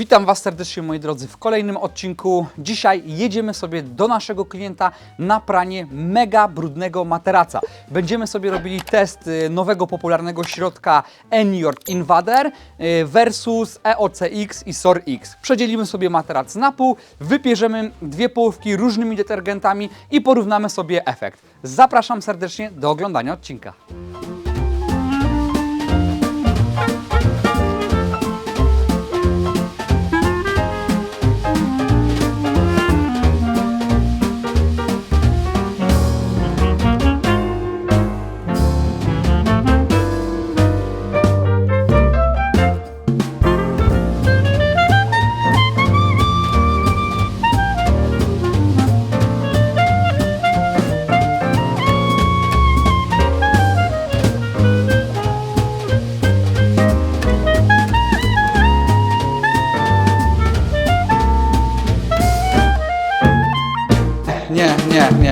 Witam Was serdecznie moi drodzy w kolejnym odcinku. Dzisiaj jedziemy sobie do naszego klienta na pranie mega brudnego materaca. Będziemy sobie robili test y, nowego popularnego środka N-York Invader y, versus EOCX i SOR X. Przedzielimy sobie materac na pół, wypierzemy dwie połówki różnymi detergentami i porównamy sobie efekt. Zapraszam serdecznie do oglądania odcinka.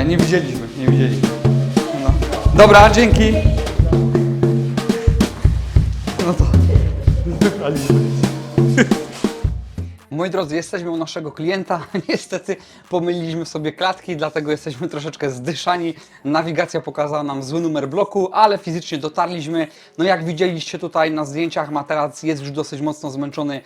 Nie, widzieliśmy, nie widzieliśmy. No. Dobra, dzięki. No to wybraliśmy. Moi drodzy, jesteśmy u naszego klienta. Niestety pomyliliśmy sobie klatki, dlatego jesteśmy troszeczkę zdyszani. Nawigacja pokazała nam zły numer bloku, ale fizycznie dotarliśmy. No jak widzieliście tutaj na zdjęciach, materac jest już dosyć mocno zmęczony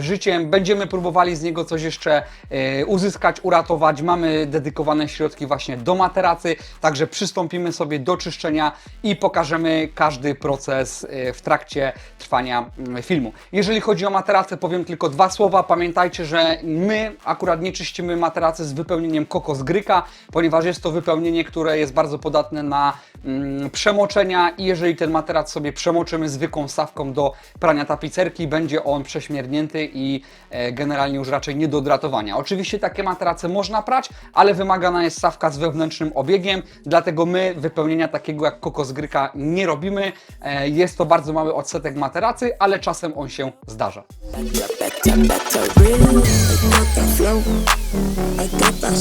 życiem. Będziemy próbowali z niego coś jeszcze e, uzyskać, uratować. Mamy dedykowane środki właśnie do materacy, także przystąpimy sobie do czyszczenia i pokażemy każdy proces e, w trakcie trwania mm, filmu. Jeżeli chodzi o materacę, powiem tylko dwa słowa. Pamiętajcie, że my akurat nie czyścimy materacy z wypełnieniem kokos gryka, ponieważ jest to wypełnienie, które jest bardzo podatne na mm, przemoczenia i jeżeli ten materac sobie przemoczymy zwykłą stawką do prania tapicerki, będzie on prześmiernięty i e, generalnie już raczej nie do odratowania. Oczywiście takie materace można prać, ale wymagana jest stawka z wewnętrznym obiegiem, dlatego my wypełnienia takiego jak kokos gryka nie robimy. E, jest to bardzo mały odsetek materacy, ale czasem on się zdarza. I got that flow, I got that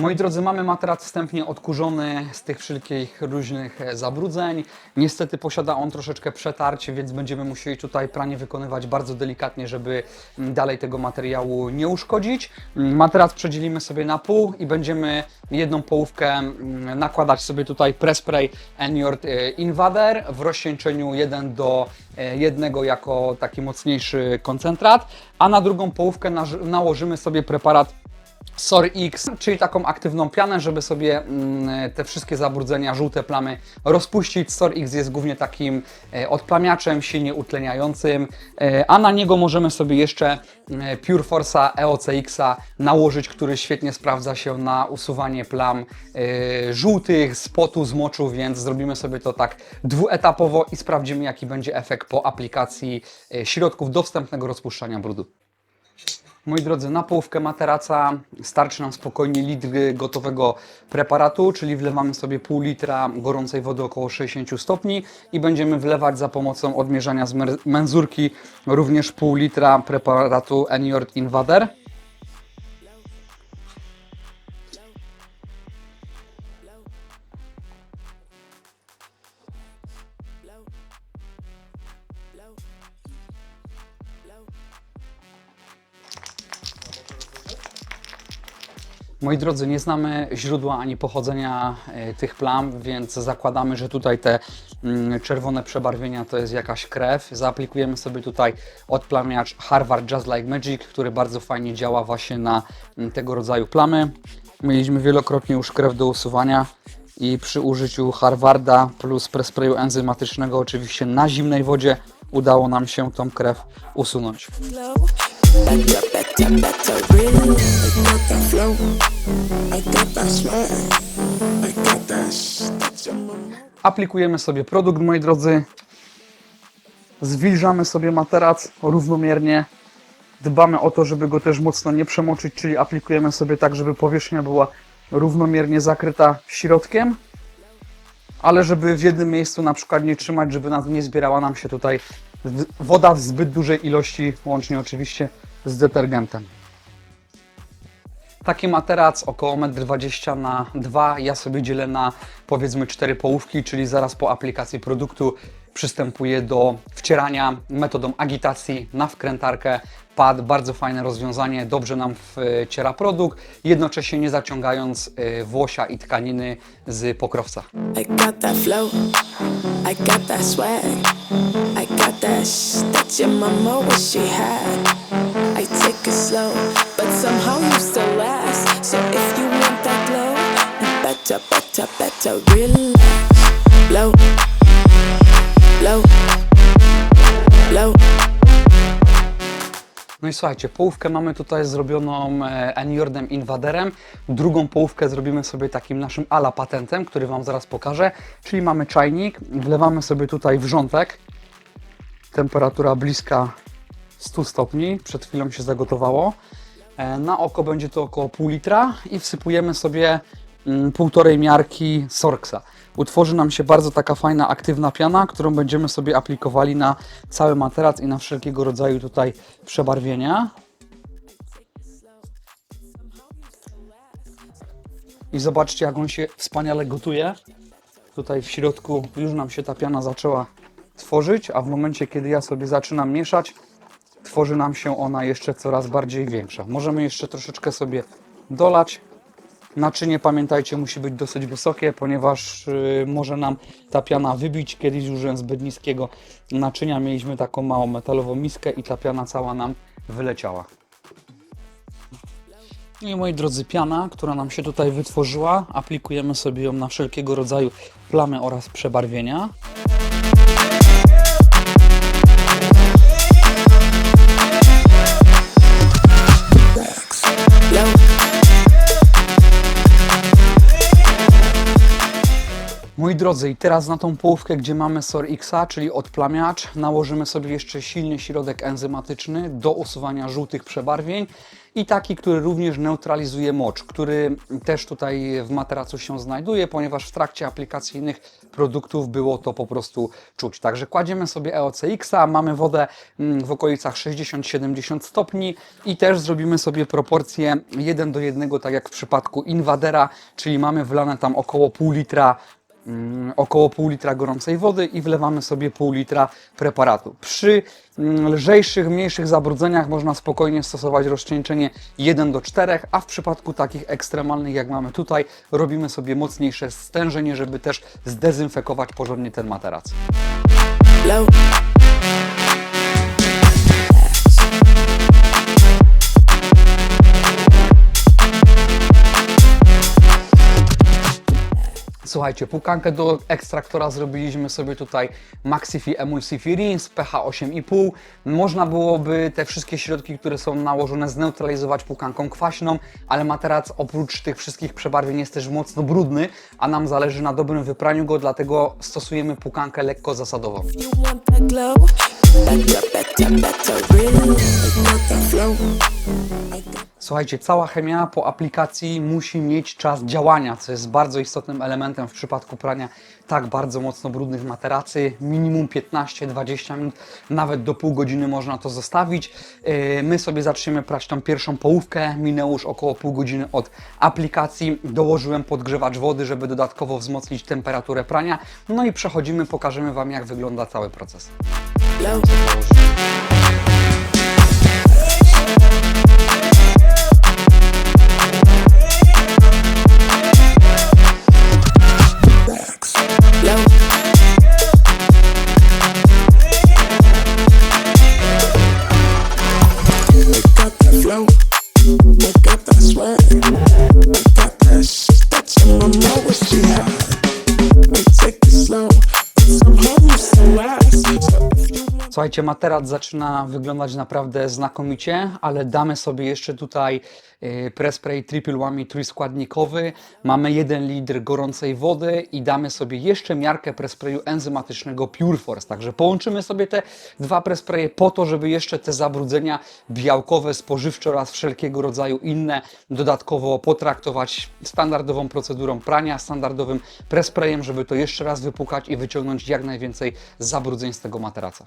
Moi drodzy, mamy materac wstępnie odkurzony z tych wszelkich różnych e, zabrudzeń. Niestety posiada on troszeczkę przetarcie, więc będziemy musieli tutaj pranie wykonywać bardzo delikatnie, żeby mm, dalej tego materiału nie uszkodzić. Mm, Materac przedzielimy sobie na pół i będziemy jedną połówkę mm, nakładać sobie tutaj press spray N-York e, Invader w rozcieńczeniu 1 do 1 jako taki mocniejszy koncentrat, a na drugą połówkę nałożymy sobie preparat SOR X, czyli taką aktywną pianę, żeby sobie mm, te wszystkie zabrudzenia, żółte plamy rozpuścić. SOR X jest głównie takim e, odplamiaczem, silnie utleniającym, e, a na niego możemy sobie jeszcze e, Pure Force'a EOCX-a nałożyć, który świetnie sprawdza się na usuwanie plam żółtych, z potu, z moczu, więc zrobimy sobie to tak dwuetapowo i sprawdzimy jaki będzie efekt po aplikacji środków do wstępnego rozpuszczania brudu. Moi drodzy, na połówkę materaca starczy nam spokojnie litr gotowego preparatu, czyli wlewamy sobie pół litra gorącej wody około 60 stopni i będziemy wlewać za pomocą odmierzania z menzurki również pół litra preparatu N-York Invader. Moi drodzy, nie znamy źródła ani pochodzenia e, tych plam, więc zakładamy, że tutaj te mm, czerwone przebarwienia to jest jakaś krew. Zaaplikujemy sobie tutaj odplamiacz Harvard Just Like Magic, który bardzo fajnie działa właśnie na mm, tego rodzaju plamy. Mieliśmy wielokrotnie już krew do usuwania i przy użyciu Harvarda plus presprayu enzymatycznego oczywiście na zimnej wodzie udało nam się tą krew usunąć. Better, better, better, really. I got that flow, I got that swag, I got that Aplikujemy sobie produkt, moi drodzy. Zwilżamy sobie materac równomiernie. Dbamy o to, żeby go też mocno nie przemoczyć, czyli aplikujemy sobie tak, żeby powierzchnia była równomiernie zakryta środkiem, ale żeby w jednym miejscu na przykład nie trzymać, żeby nie zbierała nam się tutaj woda w zbyt dużej ilości, łącznie oczywiście z detergentem. Taki materac około 1,20 m na 2 ja sobie dzielę na powiedzmy 4 połówki, czyli zaraz po aplikacji produktu przystępuję do wcierania metodą agitacji na wkrętarkę. Pad, bardzo fajne rozwiązanie, dobrze nam wciera produkt, jednocześnie nie zaciągając y, włosia i tkaniny z pokrowca. I better relax. Blow, blow, blow. No i słuchajcie, połówkę mamy tutaj zrobioną Enjordem Invaderem. Drugą połówkę zrobimy sobie takim naszym ala patentem, który Wam zaraz pokażę. Czyli mamy czajnik, wlewamy sobie tutaj wrzątek. Temperatura bliska 100 stopni, przed chwilą się zagotowało. E, Na oko będzie to około pół litra i wsypujemy sobie półtorej miarki Sorksa. Utworzy nam się bardzo taka fajna, aktywna piana, którą będziemy sobie aplikowali na cały materac i na wszelkiego rodzaju tutaj przebarwienia. I zobaczcie, jak on się wspaniale gotuje. Tutaj w środku już nam się ta piana zaczęła tworzyć, a w momencie, kiedy ja sobie zaczynam mieszać, tworzy nam się ona jeszcze coraz bardziej większa. Możemy jeszcze troszeczkę sobie dolać. Naczynie, pamiętajcie, musi być dosyć wysokie, ponieważ y, może nam ta piana wybić. Kiedyś użyłem zbyt niskiego naczynia, mieliśmy taką małą metalową miskę i ta piana cała nam wyleciała. No I moi drodzy, piana, która nam się tutaj wytworzyła, aplikujemy sobie ją na wszelkiego rodzaju plamy oraz przebarwienia. Moi drodzy, i teraz na tą połówkę, gdzie mamy SOR Xa, czyli odplamiacz, nałożymy sobie jeszcze silny środek enzymatyczny do usuwania żółtych przebarwień i taki, który również neutralizuje mocz, który też tutaj w materacu się znajduje, ponieważ w trakcie aplikacji innych produktów było to po prostu czuć. Także kładziemy sobie EOCX-a, mamy wodę mm, w okolicach 60-70 stopni i też zrobimy sobie proporcję 1 do 1, tak jak w przypadku Invadera, czyli mamy wlane tam około pół litra około pół litra gorącej wody i wlewamy sobie pół litra preparatu. Przy mm, lżejszych, mniejszych zabrudzeniach można spokojnie stosować rozcieńczenie 1 do 4, a w przypadku takich ekstremalnych jak mamy tutaj, robimy sobie mocniejsze stężenie, żeby też zdezynfekować porządnie ten materac. Słuchajcie, pukankę do ekstraktora zrobiliśmy sobie tutaj Maxifi Emulsifi Rinse pH 8,5. Można byłoby te wszystkie środki, które są nałożone zneutralizować pukanką kwaśną, ale materac oprócz tych wszystkich przebarwień jest też mocno brudny, a nam zależy na dobrym wypraniu go, dlatego stosujemy pukankę lekko zasadową. Słuchajcie, cała chemia po aplikacji musi mieć czas działania, co jest bardzo istotnym elementem w przypadku prania tak bardzo mocno brudnych materacy. Minimum 15-20 minut, nawet do pół godziny można to zostawić. Yy, My sobie zaczniemy prać tą pierwszą połówkę. Minęło już około pół godziny od aplikacji. Dołożyłem podgrzewacz wody, żeby dodatkowo wzmocnić temperaturę prania. No i przechodzimy, pokażemy Wam jak wygląda cały proces. Blow. Słuchajcie, materac zaczyna wyglądać naprawdę znakomicie, ale damy sobie jeszcze tutaj y, Prespray Triple Whammy trójskładnikowy. Mamy 1 litr gorącej wody i damy sobie jeszcze miarkę presprayu enzymatycznego Pure Force. Także połączymy sobie te dwa prespraye po to, żeby jeszcze te zabrudzenia białkowe, spożywcze oraz wszelkiego rodzaju inne dodatkowo potraktować standardową procedurą prania, standardowym presprayem, żeby to jeszcze raz wypukać i wyciągnąć jak najwięcej zabrudzeń z tego materaca.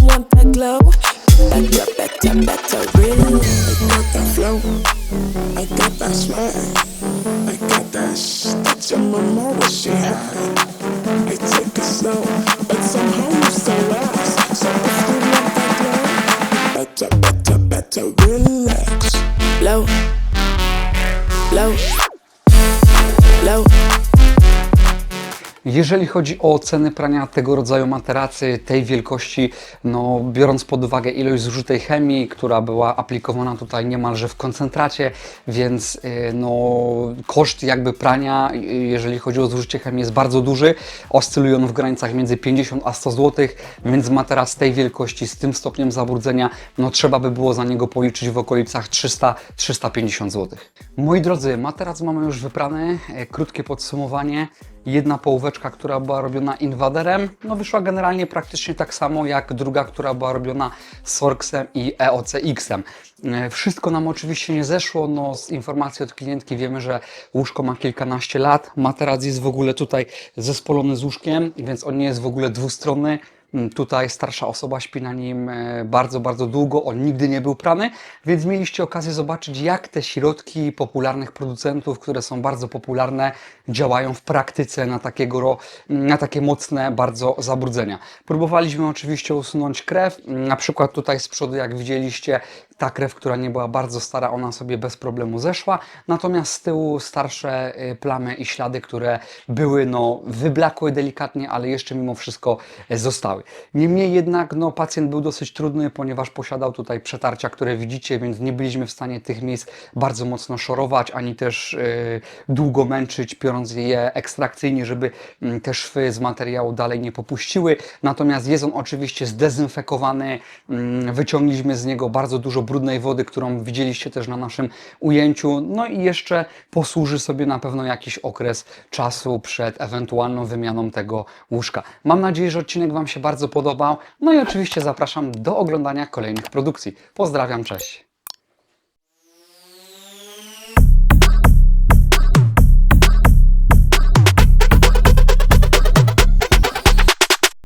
nothing better the real. I got that flow, I got that swag, I got that sh. That your mama wish she had. I take it slow, but somehow you still fast. So better you that glow, better, better, better relax. Blow, blow, blow. Jeżeli chodzi o ceny prania tego rodzaju materacy, tej wielkości, no biorąc pod uwagę ilość zużytej chemii, która była aplikowana tutaj niemalże w koncentracie, więc y, no, koszt jakby prania, y, jeżeli chodzi o zużycie chemii jest bardzo duży, oscyluje on w granicach między 50 a 100 zł, więc materac tej wielkości z tym stopniem zabrudzenia, no trzeba by było za niego policzyć w okolicach 300-350 zł. Moi drodzy, materac mamy już wyprany, e, krótkie podsumowanie. Jedna połóweczka, która była robiona inwaderem, no wyszła generalnie praktycznie tak samo jak druga, która była robiona Sorksem i EOCX-em. E, Wszystko nam oczywiście nie zeszło, no z informacji od klientki wiemy, że łóżko ma kilkanaście lat, materac jest w ogóle tutaj zespolony z łóżkiem, więc on nie jest w ogóle dwustronny. Mm, Tutaj starsza osoba śpi na nim e, bardzo, bardzo długo, on nigdy nie był prany, więc mieliście okazję zobaczyć, jak te środki popularnych producentów, które są bardzo popularne, działają w praktyce na, takiego, ro- na takie mocne bardzo zabrudzenia. Próbowaliśmy oczywiście usunąć krew, na przykład tutaj z przodu, jak widzieliście, ta krew, która nie była bardzo stara, ona sobie bez problemu zeszła, natomiast z tyłu starsze y, plamy i ślady, które były, no, wyblakłe delikatnie, ale jeszcze mimo wszystko e, zostały. Niemniej jednak, no, pacjent był dosyć trudny, ponieważ posiadał tutaj przetarcia, które widzicie, więc nie byliśmy w stanie tych miejsc bardzo mocno szorować, ani też y, długo męczyć, biorąc je ekstrakcyjnie, żeby mm, te szwy z materiału dalej nie popuściły. Natomiast jest on oczywiście zdezynfekowany, mm, wyciągnęliśmy z niego bardzo dużo brudnej wody, którą widzieliście też na naszym ujęciu. No i jeszcze posłuży sobie na pewno jakiś okres czasu przed ewentualną wymianą tego łóżka. Mam nadzieję, że odcinek Wam się bardzo podobał. No i oczywiście zapraszam do oglądania kolejnych produkcji. Pozdrawiam, cześć.